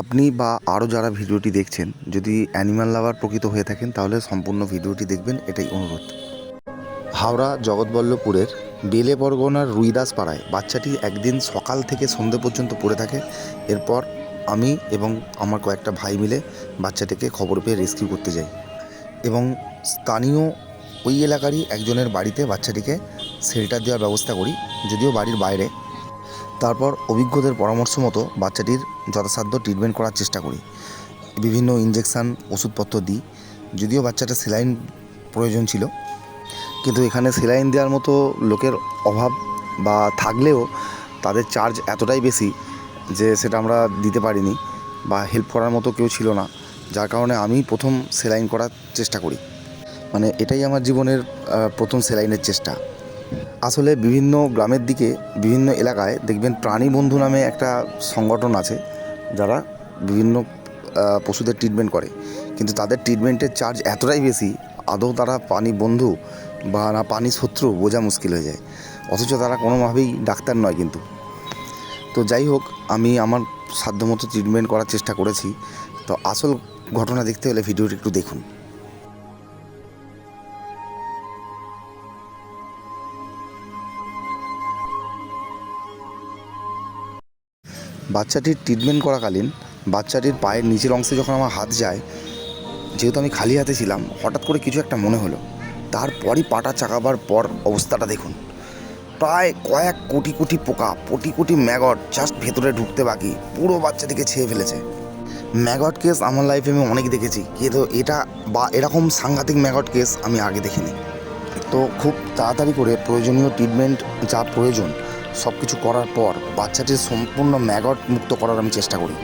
আপনি বা আরও যারা ভিডিওটি দেখছেন, যদি অ্যানিম্যাল লাভার প্রকৃত হয়ে থাকেন, তাহলে সম্পূর্ণ ভিডিওটি দেখবেন, এটাই অনুরোধ। হাওড়া জগৎবল্লভপুরের বেলে পরগনার রুইদাস পাড়ায় বাচ্চাটি একদিন সকাল থেকে সন্ধে পর্যন্ত পড়ে থাকে। এরপর আমি এবং আমার কয়েকটা ভাই মিলে বাচ্চাটিকে খবর পেয়ে রেস্কিউ করতে যাই এবং স্থানীয় ওই এলাকারই একজনের বাড়িতে বাচ্চাটিকে শেল্টার দেওয়ার ব্যবস্থা করি, যদিও বাড়ির বাইরে। তারপর অভিজ্ঞদের পরামর্শ মতো বাচ্চাটির যথাসাধ্য ট্রিটমেন্ট করার চেষ্টা করি। বিভিন্ন ইঞ্জেকশান ওষুধপত্র দিই। যদিও বাচ্চাটা সেলাইন প্রয়োজন ছিল। কিন্তু এখানে সেলাইন দেওয়ার মতো লোকের অভাব বা থাকলেও তাদের চার্জ এতটাই বেশি যে সেটা আমরা দিতে পারিনি বা হেল্প করার মতো কেউ ছিল না। যার কারণে আমি প্রথম সেলাইন করার চেষ্টা করি। মানে এটাই আমার জীবনের প্রথম সেলাইনের চেষ্টা। আসলে বিভিন্ন গ্রামের দিকে, বিভিন্ন এলাকায় দেখবেন প্রাণী বন্ধু নামে একটা সংগঠন আছে। যারা বিভিন্ন পশুদের ট্রিটমেন্ট করে। কিন্তু তাদের ট্রিটমেন্টের চার্জ এতটাই বেশি, আদৌ তারা পানি বন্ধু বা না পানি শত্রু বোঝা মুশকিল হয়ে যায়। অথচ তারা কোনোভাবেই ডাক্তার নয় কিন্তু। তো যাই হোক, আমি আমার সাধ্যমতো ট্রিটমেন্ট করার চেষ্টা করেছি। তো আসল ঘটনা দেখতে হলে ভিডিওটি একটু দেখুন। বাচ্চাটির ট্রিটমেন্ট করাকালীন বাচ্চাটির পায়ের নিচের অংশে যখন আমার হাত যায়, যেহেতু আমি খালি হাতে ছিলাম, হঠাৎ করে কিছু একটা মনে হলো। তারপরই পাটা চাকাবার পর অবস্থাটা দেখুন। প্রায় কয়েক কোটি কোটি পোকা, কোটি কোটি ম্যাগট জাস্ট ভেতরে ঢুকতে বাকি, পুরো বাচ্চাটিকে ছেয়ে ফেলেছে। ম্যাগট কেস আমার লাইফে আমি অনেক দেখেছি, কিন্তু এটা বা এরকম সাংঘাতিক ম্যাগট কেস আমি আগে দেখিনি। তো খুব তাড়াতাড়ি করে প্রয়োজনীয় ট্রিটমেন্ট যা প্রয়োজন সব কিছু করার পর বাচ্চাটির সম্পূর্ণ ম্যাগট মুক্ত করার আমি চেষ্টা করি।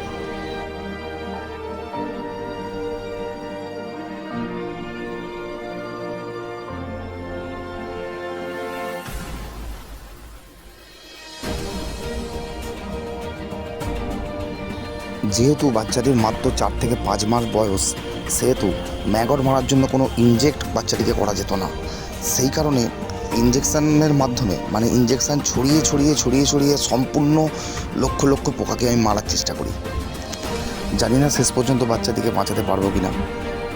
যেহেতু বাচ্চাটির মাত্র চার থেকে পাঁচ মাস বয়স, সেহেতু ম্যাগট মারার জন্য কোনো ইনজেক্ট বাচ্চাটিকে করা যেত না। সেই কারণে ইঞ্জেকশানের মাধ্যমে মানে ইঞ্জেকশান ছড়িয়ে ছড়িয়ে ছড়িয়ে ছড়িয়ে সম্পূর্ণ লক্ষ লক্ষ পোকাকে আমি মারার চেষ্টা করি। জানি না শেষ পর্যন্ত বাচ্চাটিকে বাঁচাতে পারব কি না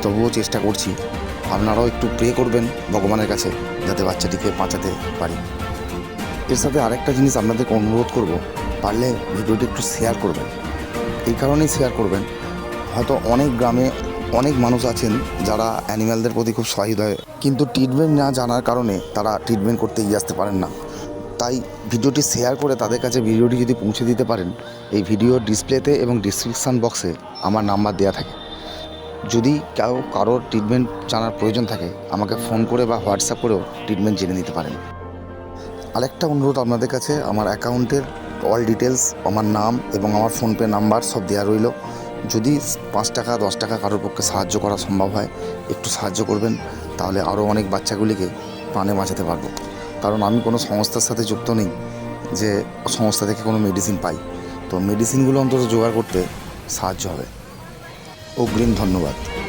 তবুও চেষ্টা করছি। আপনারাও একটু প্রে করবেন ভগবানের কাছে, যাতে বাচ্চাটিকে বাঁচাতে পারি। এর সাথে আরেকটা জিনিস আপনাদেরকে অনুরোধ করব, পারলে ভিডিওটি একটু শেয়ার করবেন। এই কারণেই শেয়ার করবেন। হয়তো অনেক গ্রামে অনেক মানুষ আছেন যারা অ্যানিম্যালদের প্রতি খুব সহৃদয় কিন্তু ট্রিটমেন্ট না জানার কারণে তারা ট্রিটমেন্ট করতে এগিয়ে আসতে পারেন না। তাই ভিডিওটি শেয়ার করে তাদের কাছে ভিডিওটি যদি পৌঁছে দিতে পারেন, এই ভিডিও ডিসপ্লেতে এবং ডিসক্রিপশান বক্সে আমার নাম্বার দেওয়া থাকে। যদি কেউ কারোর ট্রিটমেন্ট জানার প্রয়োজন থাকে, আমাকে ফোন করে বা হোয়াটসঅ্যাপ করেও ট্রিটমেন্ট জেনে নিতে পারেন। আরেকটা অনুরোধ আপনাদের কাছে, আমার অ্যাকাউন্টের অল ডিটেলস আমার নাম এবং আমার ফোনপে নাম্বার সব দেওয়া রইল। যদি পাঁচ টাকা, দশ টাকা কারোর পক্ষে সাহায্য করা সম্ভব হয়, একটু সাহায্য করবেন, তাহলে আরও অনেক বাচ্চাগুলিকে প্রাণে বাঁচাতে পারব। কারণ আমি কোনো সংস্থার সাথে যুক্ত নেই যে সংস্থা থেকে কোনো মেডিসিন পাই। তো মেডিসিনগুলো অন্তত জোগাড় করতে সাহায্য হবে। অগ্রিম ধন্যবাদ।